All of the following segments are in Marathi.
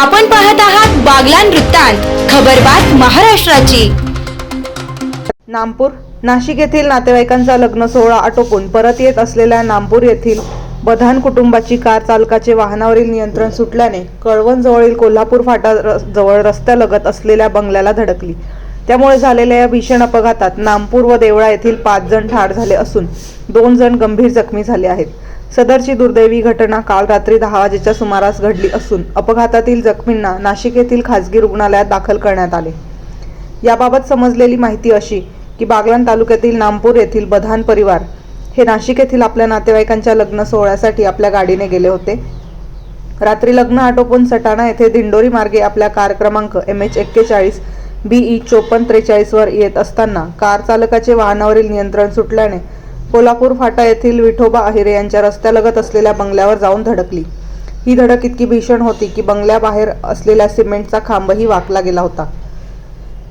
आपण पाहत आहात बागलान वृत्तांत खबरबात महाराष्ट्राची. नामपूर नाशिक येथील नातेवाईकांचा लग्न सोहळा आटोपून परत येत असलेल्या नामपूर येथील बधान कुटुंबाची कार चालकाचे वाहनावरील नियंत्रण सुटल्याने कळवण जवळील कोल्हापूर फाटा जवळ रस्त्यालगत असलेल्या बंगल्याला धडकली. त्यामुळे झालेल्या या भीषण अपघातात नामपूर व देवळा येथील पाच जण ठार झाले असून दोन जण गंभीर जखमी झाले आहेत. सदरची दुर्दैवी घटना काल रात्री दहा वाजेच्या सुमारास घडली असून अपघातातील जखमींना नाशिक येथील खासगी रुग्णालयात दाखल करण्यात आले. याबाबत समजलेली माहिती अशी की बागलाण तालुक्यातील नामपूर येथील बधान परिवार हे नाशिक येथील आपल्या नातेवाईकांच्या लग्न सोहळ्यासाठी आपल्या गाडीने गेले होते. रात्री लग्न आटोपून सटाणा येथे दिंडोरी मार्गे आपल्या कार क्रमांक एम एच एक्केचाळीस बीई चोपन्न त्रेचाळीसवर येत असताना कार चालकाचे वाहनावरील नियंत्रण सुटल्याने कोल्हापूर फाटा येथील विठोबा अहिरे यांच्या रस्त्यालगत असलेल्या बंगल्यावर जाऊन धडकली. ही धडक इतकी भीषण होती की बंगल्याबाहेर असलेला सिमेंटचा खांबही वाकला गेला होता.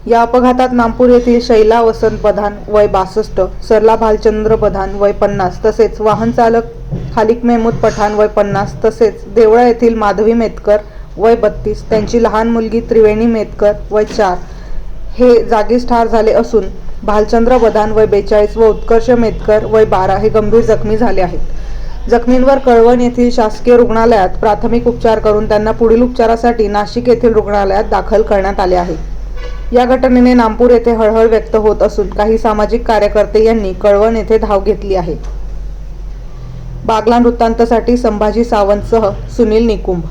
या अपघातात नागपूर येथील शैला वसंत प्रधान वय बासष्ट सरला भालचंद्र प्रधान वय पन्नास तसेच वाहन चालक खालिक मेहमूद पठाण वय पन्नास तसेच देवळा येथील माधवी मेतकर वय बत्तीस त्यांची लहान मुलगी त्रिवेणी मेतकर वय चार हे जागीच ठार झाले असून भालचंद्र वदान वय बेचाळीस व उत्कर्ष मेतकर वय बारा हे गंभीर जखमी झाले आहेत. जखमींवर कळवण येथील शासकीय रुग्णालयात प्राथमिक उपचार करून त्यांना पुढील उपचारासाठी नाशिक येथील रुग्णालयात दाखल करण्यात आले आहे. या घटनेने नामपूर येथे हळहळ व्यक्त होत असून काही सामाजिक कार्यकर्ते यांनी कळवण येथे धाव घेतली आहे. बागलान वृत्तांतसाठी संभाजी सावंतसह सुनील निकुंभ